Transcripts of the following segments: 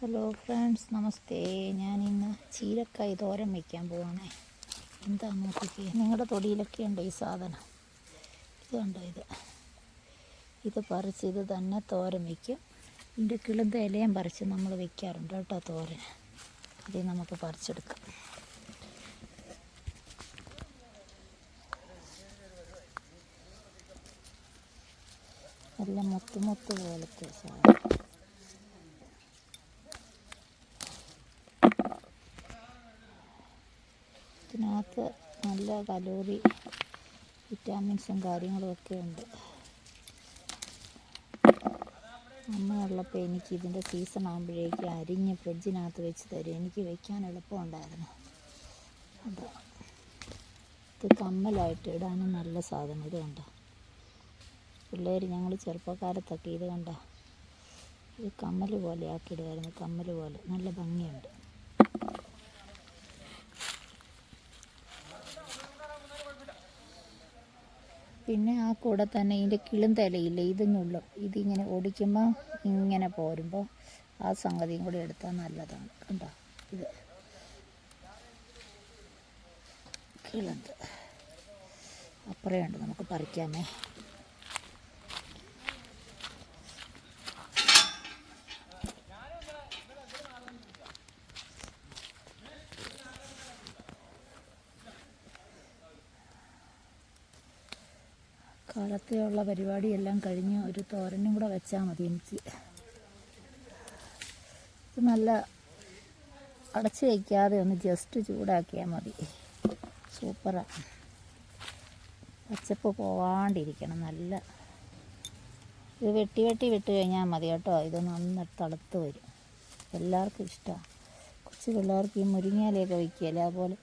Hello friends നമസ്തേ ഞാൻ ഇന്ന് ചീരക്കായ് തോരൻ വയ്ക്കാൻ പോവാണേ. എന്താ നോക്കിക്കേ? നിങ്ങളുടെ തൊടിയിലൊക്കെ ഉണ്ട് ഈ സാധനം. ഇത് കണ്ടോ ഇത്? ഇത് പറിച്ച് ഇത് തന്നെ തോരൻ വയ്ക്കും ഇതിന്റെ കിളുന്ത ഇലയും പറിച്ച് നമ്മൾ വയ്ക്കാറുണ്ട് കേട്ടോ തോരൻ. ഇത് നമുക്ക് പറിച്ചെടുക്കാം. എല്ലാം മുത്ത് മുത്ത് പോലത്തെ സാധനം ഇതിനകത്ത് നല്ല കലോറി വിറ്റാമിൻസും കാര്യങ്ങളും ഒക്കെ ഉണ്ട്. അമ്മയുള്ളപ്പോൾ എനിക്ക് ഇതിന്റെ സീസൺ ആകുമ്പോഴേക്ക് അരിഞ്ഞ് ഫ്രിഡ്ജിനകത്ത് വെച്ച് തരും. എനിക്ക് വെക്കാൻ എളുപ്പമുണ്ടായിരുന്നു ഇത് കമ്മലായിട്ട് ഇടാനും നല്ല സാധനം. ഇത് കണ്ടോ? പിള്ളേർ ഞങ്ങൾ ചെറുപ്പക്കാലത്തൊക്കെ ഇത് കണ്ട? ഇത് കമ്മൽ പോലെ ആക്കിയിടുമായിരുന്നു കമ്മൽ പോലെ. നല്ല ഭംഗിയുണ്ട്. പിന്നെ ആ കൂടെ തന്നെ ഇതിന്റെ കിളുന്തലയില്ലേ ഇത് ഞുള്ളും ഇതിങ്ങനെ ഓടിക്കുമ്പോൾ ഇങ്ങനെ പോരുമ്പോൾ ആ സംഗതിയും കൂടി എടുത്താൽ നല്ലതാണ്. കണ്ടോ? ഇത് കിളന്ത് അപ്പുറേ ഉണ്ട് നമുക്ക് പറിക്കാമേ. കാലത്തെയുള്ള പരിപാടിയെല്ലാം കഴിഞ്ഞ് ഒരു തോരനും കൂടെ വെച്ചാൽ മതി എനിക്ക്. ഇത് നല്ല അടച്ചു വയ്ക്കാതെ ഒന്ന് ജസ്റ്റ് ചൂടാക്കിയാൽ മതി. സൂപ്പറാണ് പച്ചപ്പ് പോവാണ്ടിരിക്കണം നല്ല. ഇത് വെട്ടി വെട്ടി വിട്ട് കഴിഞ്ഞാൽ മതി കേട്ടോ. ഇത് നന്നായിട്ട് തണുത്ത് വരും. എല്ലാവർക്കും ഇഷ്ടമാണ് കൊച്ചു പിള്ളേർക്ക് ഈ മുരിങ്ങയിലൊക്കെ വയ്ക്കുകയല്ലേ അതുപോലെ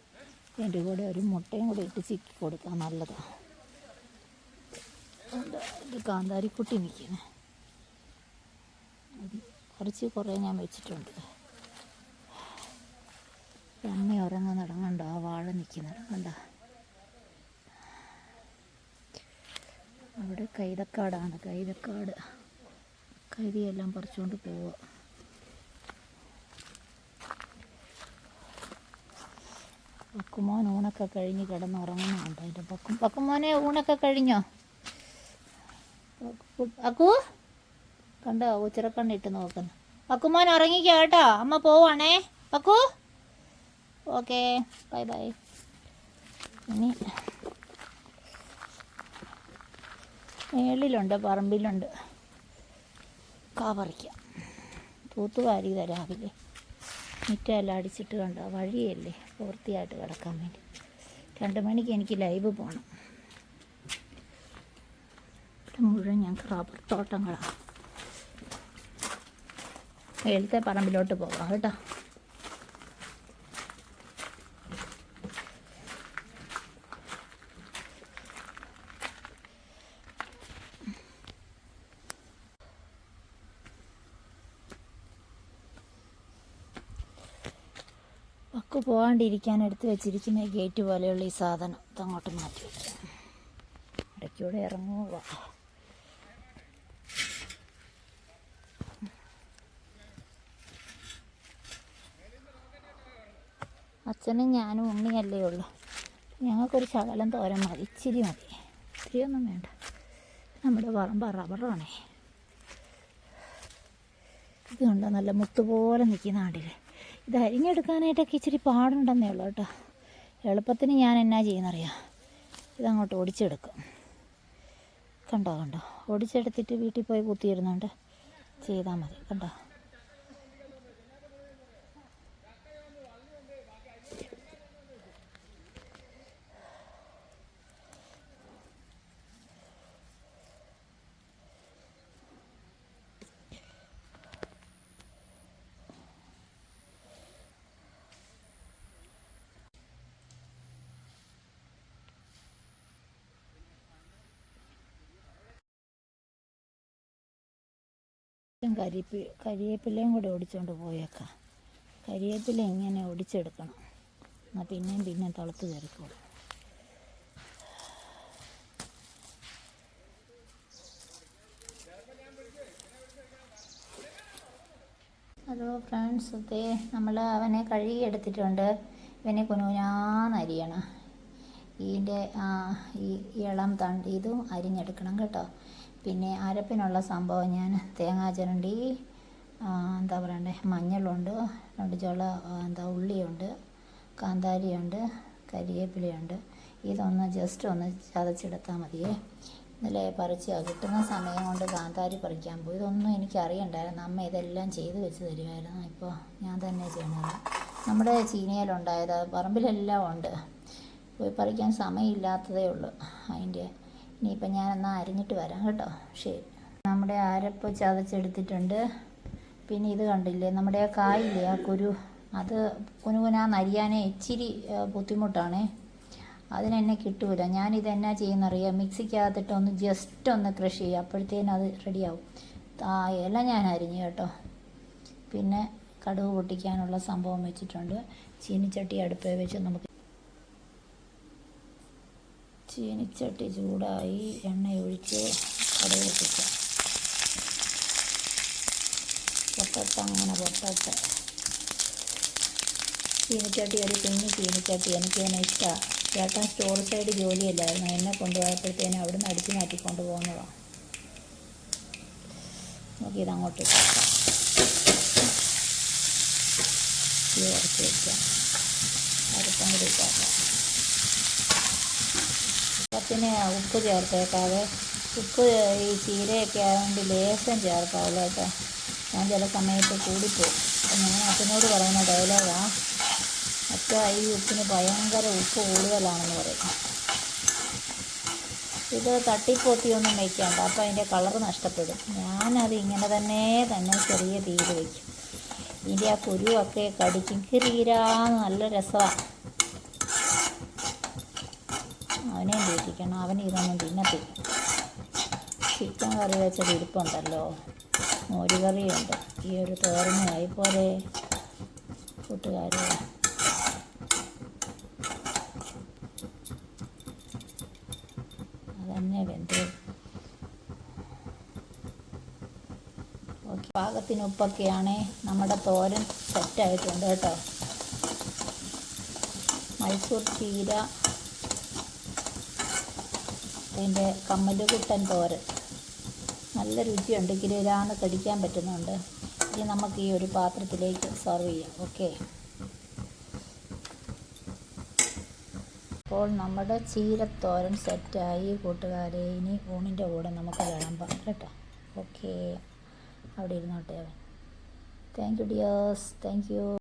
എന്റെ കൂടെ ഒരു മുട്ടയും കൂടി ഇട്ട് ചിക്കി കൊടുക്കാം നല്ലതാണ്. ഇത് കാന്താരിക്കുട്ടി നിൽക്കുന്നത് കുറച്ച് കുറേ ഞാൻ വെച്ചിട്ടുണ്ട്. അമ്മ ഉറങ്ങാൻ നടങ്ങണ്ടോ. ആ വാഴ നിൽക്കുന്നുണ്ട് കണ്ടോ? അവിടെ കൈതക്കാടാണ്. കൈതക്കാട്. കരിയെല്ലാം പറിച്ചുകൊണ്ട് പോവുക പക്കുമോൻ ഊണൊക്കെ കഴിഞ്ഞ് കിടന്നുറങ്ങുന്നുണ്ട്. അതിന്റെ പക്കും പക്കുമോനെ ഊണൊക്കെ കഴിഞ്ഞോ? അക്കു കണ്ടോ ഉച്ചിറക്കണ്ണിട്ട് നോക്കുന്നു. അക്കുമോൻ ഉറങ്ങിക്കോ കേട്ടോ. അമ്മ പോവാണേ അക്കു? Okay bye bye. ഇനി മേളിലുണ്ട് പറമ്പിലുണ്ട്. കാവറിക്കാം തൂത്തുവാരി രാവിലെ. മുറ്റമെല്ലാം അടിച്ചിട്ട് കണ്ടോ വഴിയല്ലേ പൂർത്തിയായിട്ട് കിടക്കാൻ വേണ്ടി. രണ്ട് മണിക്ക് എനിക്ക് ലൈവ് പോകണം ഇത് മുഴുവൻ ഞങ്ങൾക്ക് റബ്ബർ തോട്ടങ്ങളാണ് മേളത്തെ പറമ്പിലോട്ട് പോകാം കേട്ടോ. പക്ക് പോകാണ്ടിരിക്കാൻ എടുത്ത് വെച്ചിരിക്കുന്ന ഗേറ്റ് പോലെയുള്ള ഈ സാധനം ഇതങ്ങോട്ട് മാറ്റി വയ്ക്കാം ഇടയ്ക്കൂടെ ഇറങ്ങുക അച്ഛനും ഞാനും ഉണ്ണിയല്ലേ ഉള്ളൂ. ഞങ്ങൾക്കൊരു ശകലം തോരൻ മതി. ഇച്ചിരി മതി. ഇച്ചിരിയൊന്നും വേണ്ട. നമ്മുടെ പറമ്പ് റബ്ബറാണേ. ഇതുണ്ട് നല്ല മുത്തുപോലെ നിൽക്കുന്ന ആണ്ടിൽ ഇത് അരിഞ്ഞെടുക്കാനായിട്ടൊക്കെ ഇച്ചിരി പാടുണ്ടെന്നേ ഉള്ളൂ കേട്ടോ. എളുപ്പത്തിന് ഞാൻ എന്നാ ചെയ്യുന്നറിയാം? ഇതങ്ങോട്ട് ഒടിച്ചെടുക്കും. കണ്ടോ കണ്ടോ? ഒടിച്ചെടുത്തിട്ട് വീട്ടിൽ പോയി കുത്തിയിരുന്നുണ്ട് ചെയ്താൽ മതി. കണ്ടോ? കരിപ്പി കരിയേപ്പിലയും കൂടെ ഒടിച്ചുകൊണ്ട് പോയേക്കാം. കരിയേപ്പില ഇങ്ങനെ ഒടിച്ചെടുക്കണം. എന്നാൽ പിന്നെയും പിന്നെയും തളത്ത് കയറിക്കോളും. ഹലോ ഫ്രണ്ട്സ് ഇതേ നമ്മൾ അവനെ കഴുകി എടുത്തിട്ടുണ്ട്. ഇവനെ കുനുകുനാന്നരിയണം ഇതിന്റെ ഈ ഇളം തണ്ട് ഇതും അരിഞ്ഞെടുക്കണം കേട്ടോ. പിന്നെ അരപ്പിനുള്ള സംഭവം ഞാൻ തേങ്ങാ ചിരണ്ടി എന്താ പറയണ്ടേ മഞ്ഞളുണ്ട് രണ്ട് ചോള എന്താ ഉള്ളിയുണ്ട് കാന്താരിയുണ്ട് കരിയേപ്പിലയുണ്ട്. ഇതൊന്ന് ജസ്റ്റ് ഒന്ന് ചതച്ചെടുത്താൽ മതിയേ. ഇന്നലെ പറിച്ച് കിട്ടുന്ന സമയം കൊണ്ട് കാന്താരി പറിക്കാൻ പോയി. ഇതൊന്നും എനിക്കറിയണ്ടായിരുന്നു. അമ്മ ഇതെല്ലാം ചെയ്ത് വെച്ച് തരുമായിരുന്നു ഇപ്പോൾ ഞാൻ തന്നെ ചെയ്യണത്. നമ്മുടെ ചീനിയിലുണ്ടായത് പറമ്പിലെല്ലാം ഉണ്ട്. പോയി പറിക്കാൻ സമയമില്ലാത്തതേ ഉള്ളൂ അതിന്റെ. ഇനിയിപ്പോൾ ഞാൻ എന്നാൽ അരിഞ്ഞിട്ട് വരാം കേട്ടോ. ശരി. നമ്മുടെ അരപ്പ് ചതച്ചെടുത്തിട്ടുണ്ട്. പിന്നെ ഇത് കണ്ടില്ലേ? നമ്മുടെ ആ കായില്ലേ? ആ കുരു. അത് കുനുകുനാന്ന് അരിയാനേ ഇച്ചിരി ബുദ്ധിമുട്ടാണേ. അതിനെന്നെ കിട്ടൂല. ഞാനിത് എന്നാ ചെയ്യുന്നറിയാം? മിക്സിക്കകത്തിട്ട് ഒന്ന് ജസ്റ്റ് ഒന്ന് ക്രഷ് ചെയ്യുക. അപ്പോഴത്തേനും അത് റെഡിയാവും. ഇല ഞാൻ അരിഞ്ഞു കേട്ടോ. പിന്നെ കടുക് പൊട്ടിക്കാനുള്ള സംഭവം വെച്ചിട്ടുണ്ട്. ചീനിച്ചട്ടി അടുപ്പേ വെച്ച് നമുക്ക് ചീനിച്ചട്ടി ചൂടായി എണ്ണ ഒഴിച്ച് കടുക് പൊട്ടിക്കാം പൊട്ടത്ത. അങ്ങനെ പൊട്ടത്ത ചീനിച്ചട്ടി ഒരു കുഞ്ഞു ചീനിച്ചട്ടി. എനിക്ക് തന്നെ ഇഷ്ടമാണ് ചേട്ടൻ സ്റ്റോർ സൈഡ് ജോലിയല്ലായിരുന്നു? എന്നെ കൊണ്ടുപോയപ്പോഴത്തേനും അവിടുന്ന് അടിച്ചു മാറ്റിക്കൊണ്ട് പോകുന്നതാണ് ഇതങ്ങോട്ട് ഇട്ടേക്കാം. ഇത് കുറച്ച് വയ്ക്കാം അരപ്പം കൂടി ഇട്ടേക്കാം. പത്തിന് ഉപ്പ് ചേർത്തേക്കാതെ ഉപ്പ് ഈ ചീരയൊക്കെ ആയതുകൊണ്ട് ലേശം ചേർക്കാവുള്ളൂ കേട്ടോ. ഞാൻ ചില സമയത്ത് കൂടിപ്പോവും. ഞാൻ അച്ഛനോട് പറയുന്ന ഡയലോഗാണ് അച്ഛ ഈ ഉപ്പിന് ഭയങ്കര ഉപ്പ് കൂടുതലാണെന്ന് പറയും. ഇത് തട്ടിപ്പൊത്തിയൊന്നും വയ്ക്കണ്ട അപ്പം അതിന്റെ കളർ നഷ്ടപ്പെടും. ഞാനത് ഇങ്ങനെ തന്നെ തന്നെ ചെറിയ തീയിൽ വയ്ക്കും ഇതിന്റെ ആ കുരുവൊക്കെ കടിക്കും. കിറീരാന്ന് നല്ല രസമാണ് അവനെയും വീട്ടിക്കണം അവൻ ഇതൊന്നും തിന്നത്തില്ല ചിക്കൻ കറി വെച്ചത് ഇരിപ്പുണ്ടല്ലോ. മോരുകറിയുണ്ട്. ഈ ഒരു തോരനായി പോലെ കൂട്ടുകാരെ. അതന്നെ വെന്ത്. പാകത്തിന് ഉപ്പൊക്കെയാണ് നമ്മുടെ തോരൻ സെറ്റായിട്ടുണ്ട് കേട്ടോ. മൈസൂർ ചീര അതിന്റെ കമ്മലുകുട്ടൻ തോരൻ. നല്ല രുചിയുണ്ട്. കിരാന്ന് കടിക്കാൻ പറ്റുന്നുണ്ട്. ഇനി നമുക്ക് ഈ ഒരു പാത്രത്തിലേക്ക് സെർവ് ചെയ്യാം. ഓക്കെ അപ്പോൾ നമ്മുടെ ചീരത്തോരൻ സെറ്റായി. കൂട്ടുകാരെ ഇനി ഊണിന്റെ കൂടെ നമുക്ക് വിളമ്പാം. കേട്ടോ? ഓക്കെ അവിടെ ഇരുന്നോട്ടെ thank you dears thank you